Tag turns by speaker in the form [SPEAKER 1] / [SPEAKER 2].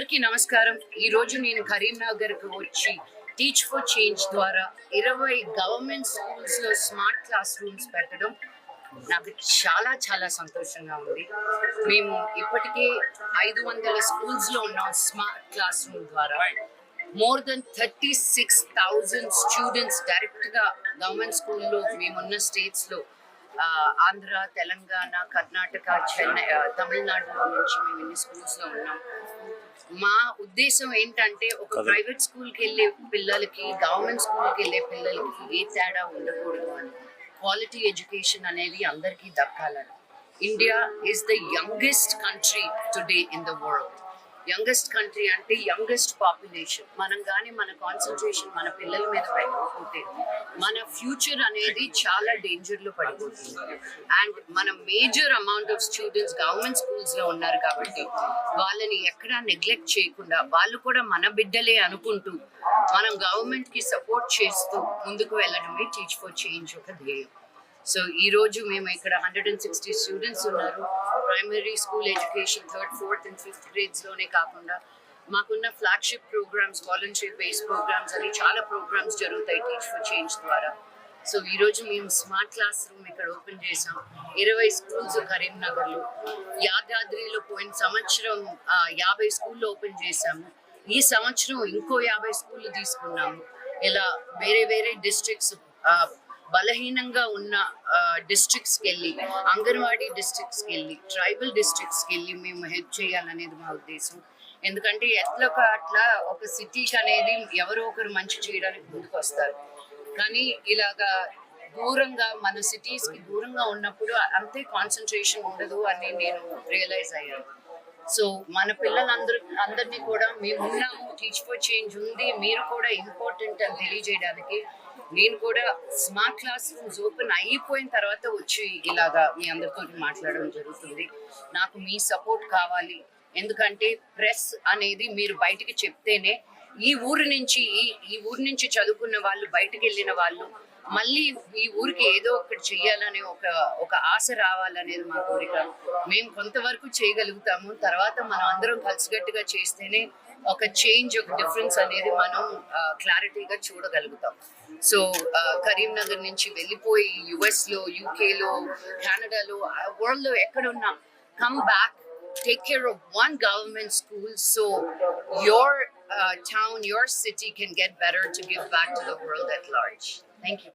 [SPEAKER 1] అందరికీ నమస్కారం. ఈ రోజు నేను కరీంనగర్కు వచ్చి టీచ్ ఫర్ చేంజ్ ద్వారా ఇరవై గవర్నమెంట్ స్కూల్స్లో స్మార్ట్ క్లాస్ రూమ్స్ పెట్టడం నాకు చాలా చాలా సంతోషంగా ఉంది. మేము ఇప్పటికే ఐదు వందల స్కూల్స్లో ఉన్నాం స్మార్ట్ క్లాస్ రూమ్ ద్వారా. More than thirty six thousand students డైరెక్ట్గా గవర్నమెంట్ స్కూల్లో మేమున్న స్టేట్స్లో ఆంధ్ర తెలంగాణ కర్ణాటక చెన్నై తమిళనాడులో నుంచి మేము ఇన్ని స్కూల్స్లో ఉన్నాం. మా ఉద్దేశం ఏంటంటే ఒక ప్రైవేట్ స్కూల్కి వెళ్ళే పిల్లలకి గవర్నమెంట్ స్కూల్కి వెళ్ళే పిల్లలకి ఏ తేడా ఉండకూడదు అని. క్వాలిటీ ఎడ్యుకేషన్ అనేది అందరికీ దక్కాలని. India is the youngest country today in the world. Youngest country అంటే యంగెస్ట్ పాపులేషన్. మనం కానీ మన కాన్సన్ట్రేషన్ మన పిల్లల మీద పెట్టకపోతే మన ఫ్యూచర్ అనేది చాలా డేంజర్లో పడిపోతుంది. అండ్ మన major amount of students government స్కూల్స్లో ఉన్నారు కాబట్టి వాళ్ళని ఎక్కడా నెగ్లెక్ట్ చేయకుండా వాళ్ళు కూడా మన బిడ్డలే అనుకుంటూ మనం గవర్నమెంట్కి సపోర్ట్ చేస్తూ ముందుకు వెళ్ళడమే టీచ్ ఫర్ చేంజ్ ఒక ధ్యేయం. సో ఈ రోజు మేము ఇక్కడ హండ్రెడ్ అండ్ సిక్స్టీ స్టూడెంట్స్ ఉన్నారు. Primary school education third fourth and fifth గ్రేడ్స్లోనే కాకుండా మాకున్న flagship programmes voluntary base programmes అని చాలా ప్రోగ్రామ్స్ జరుగుతాయి టీచ్ ఫర్ చేంజ్ ద్వారా. సో ఈ రోజు మేము స్మార్ట్ క్లాస్ రూమ్ ఇక్కడ ఓపెన్ చేసాం ఇరవై స్కూల్స్ కరీంనగర్లో. యాదాద్రిలో పోయిన సంవత్సరం యాభై స్కూల్లో ఓపెన్ చేసాము ఈ సంవత్సరం ఇంకో యాభై స్కూళ్ళు తీసుకున్నాము. ఇలా వేరే వేరే డిస్ట్రిక్ట్స్ బలహీనంగా ఉన్న డిస్ట్రిక్ట్స్కి వెళ్ళి అంగన్వాడీ డిస్ట్రిక్ట్స్కి వెళ్ళి ట్రైబల్ డిస్ట్రిక్ట్స్కి వెళ్ళి మేము హెల్ప్ చేయాలనేది మా ఉద్దేశం. ఎందుకంటే ఎట్లా అట్లా ఒక సిటీకి అనేది ఎవరో ఒకరు మంచి చేయడానికి ముందుకు వస్తారు కానీ ఇలాగా దూరంగా మన సిటీస్కి దూరంగా ఉన్నప్పుడు అంతే కాన్సన్ట్రేషన్ ఉండదు అని నేను రియలైజ్ అయ్యాను. సో మన పిల్లలందరూ అందరినీ కూడా మేము ఉన్నాము టీచ్ ఫర్ చేంజ్ ఉంది మీరు కూడా ఇంపార్టెంట్ అని తెలియజేయడానికి నేను కూడా స్మార్ట్ క్లాస్ రూమ్స్ ఓపెన్ అయిపోయిన తర్వాత వచ్చి ఇలాగా మీ అందరితో మాట్లాడడం జరుగుతుంది. నాకు మీ సపోర్ట్ కావాలి. ఎందుకంటే ప్రెస్ అనేది మీరు బయటికి చెప్తేనే ఈ ఊరు నుంచి ఈ ఊరు నుంచి చదువుకున్న వాళ్ళు బయటకు వెళ్ళిన వాళ్ళు మళ్ళీ ఈ ఊరికి ఏదో ఒకటి చెయ్యాలనే ఒక ఒక ఆశ రావాలనేది మా కోరిక మేము కొంతవరకు చేయగలుగుతాము తర్వాత మనం అందరం కలిసికట్టుగా చేస్తేనే ఒక చేంజ్ ఒక డిఫరెన్స్ అనేది మనం క్లారిటీగా చూడగలుగుతాం సో కరీంనగర్ నుంచి వెళ్ళిపోయి యుఎస్లో యూకేలో కెనడాలో వరల్డ్లో ఎక్కడున్నా come back take care of one government school so your uh, town, your city can get better to give back to the world at large. Thank you.